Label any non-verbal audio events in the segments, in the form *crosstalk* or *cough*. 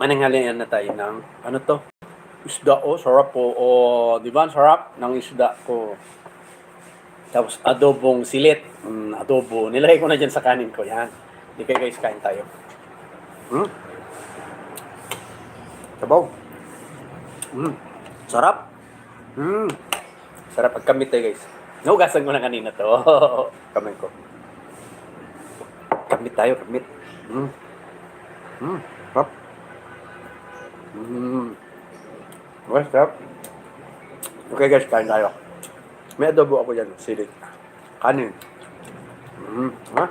Mananghalian na tayo ng, ano to? Isda, oh, sarap po. Oh, di ba? Sarap ng isda ko. Tapos adobong silit. Mm, adobo. Nilagay ko na dyan sa kanin ko. Yan. Hindi kayo guys, kain tayo. Hmm? Sabaw. Hmm. Sarap. Hmm. Sarap pagkamit tayo guys. Naugasan ko na kanina to. *laughs* Kamay ko. Kamit tayo, kamit. Hmm. Hmm. Sarap. Hmm. Okay, sarap. Okay guys, kain tayo. May adobo ako dyan, silit. Kanin. Hmm. Ha?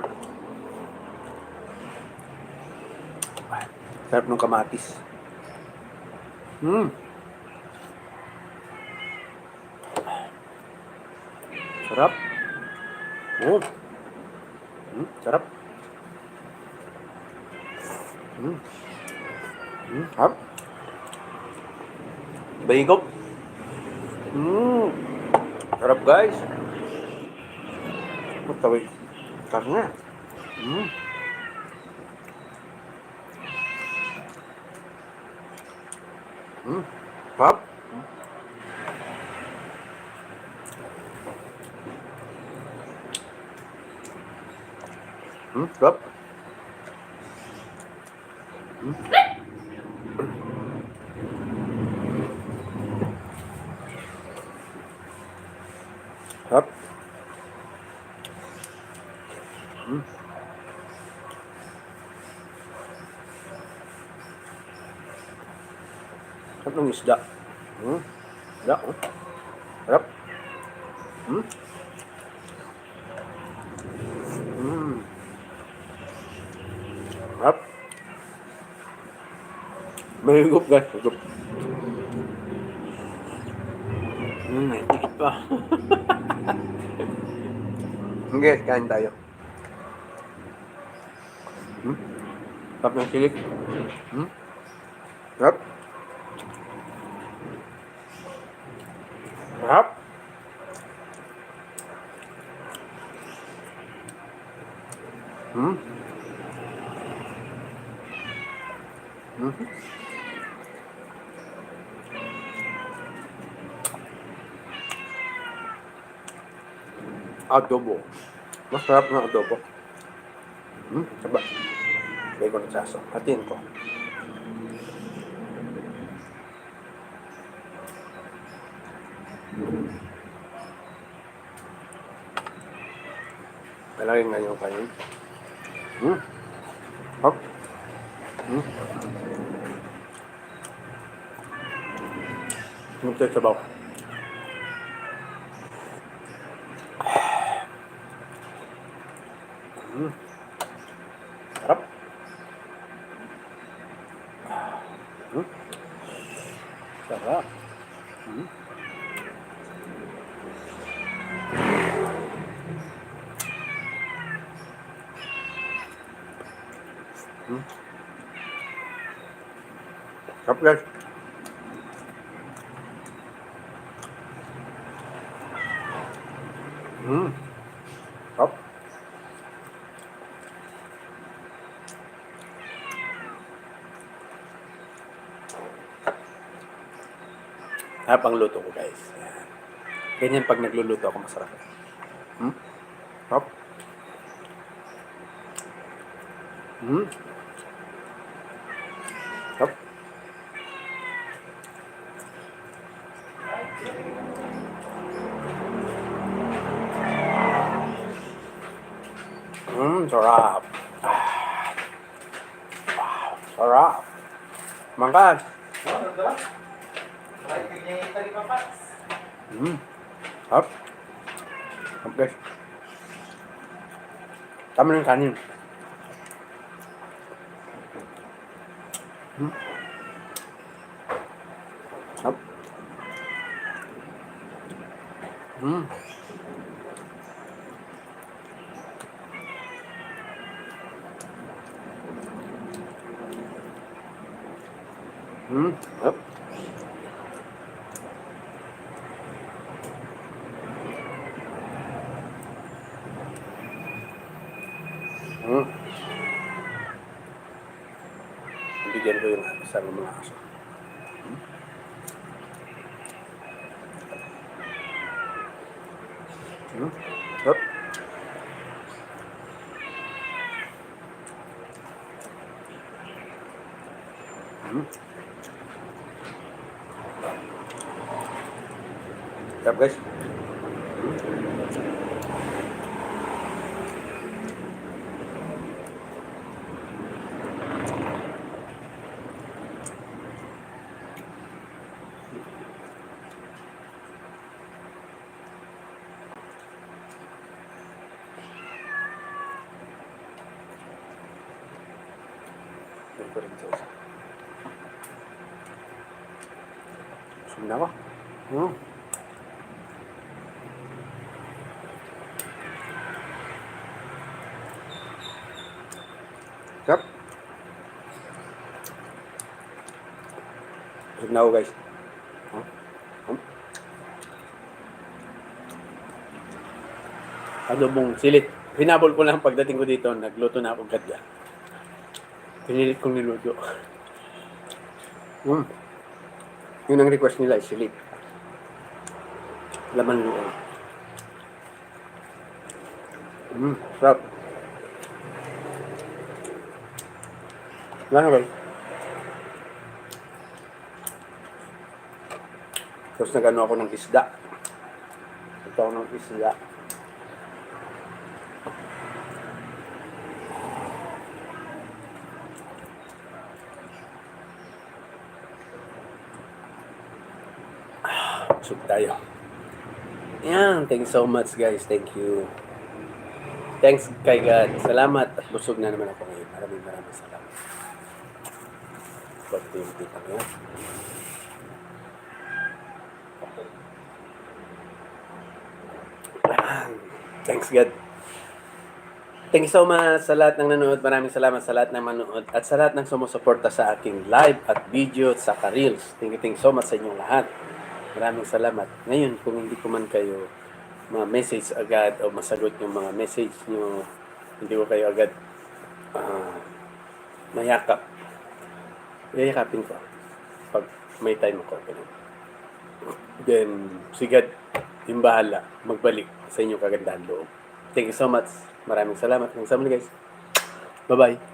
Sarap ng kamatis. Hmm. Sarap. Oh. Hmm, sarap. Hmm. Hmm, sarap. Bayigop. Hmm. Sarap guys. Matawid. Karna. Hmm. Hmm. Sarap. Hmm, sarap. Hmm. Sarap. Hmm. Sarap ng isda. Hmm. Isda, oh. Sarap. Hmm. Hmm. Sarap. May higup guys, higup. Hmm, may tikit pa. *laughs* Sige, kain tayo. Hmm? Sarap ng silik. Hmm? Sarap. Sarap. Hmm? Hmm? Adobo. Masarap na adobo. Hmm? Ko ng saso. Hatiin ko. Lalagay nga yung kanin. Hmm? Hop. Hmm? Tayo sabaw. Hmm. Sarap. Hmm. Sarap. Hmm. Hmm. Sarap guys. Hmm. Sarap. Sarap ang luto ko guys. Yan. Ganyan pag nagluluto ako masarap. Hmm? Sarap. Hmm? Sarap. Hmm, sarap. Ah. Wow, sarap. Makan. Hmm. Sarap. Sarap guys. Tama ng kanin. Hmm. Sarap. Hmm. Hmm. Sarap. Hmm. Bigyan ko yung isang mga aso. Hmm? Yup. Hmm. Yup, guys. Isa. Busog na ako. Hmm. Sarap. Busog na ako guys. Hmm. Adobong silit. Hinabol ko lang pagdating ko dito. Nagluto na ako gadya. Pinilit kong niluto. Mm. Yun ang request nila, is silip. Laman loob. Mm, sarap. Ano ba? Tapos nag-ano ako ng isda. Ito ako ng isda. Busog tayo. Yan. Thank you so much guys. Thank you. Thanks kay God. Salamat. At busog na naman ako ngayon. Maraming maraming salamat. Pag yung kita ko Thanks God. Thank you so much sa lahat ng nanonood. Maraming salamat sa lahat ng manood at sa lahat ng sumusuporta sa aking live at video at sa reels. Thank you, thank you so much sa inyong lahat. Maraming salamat. Ngayon, kung hindi ko man kayo ma-message agad o masagot yung mga message nyo, hindi ko kayo agad ah, mayakap. Yayakapin ko pag may time ako. Ganun. Then, sigad, yung bahala, magbalik sa inyong kagandahan loob. Thank you so much. Maraming salamat. Hanggang sa muli guys. Bye-bye.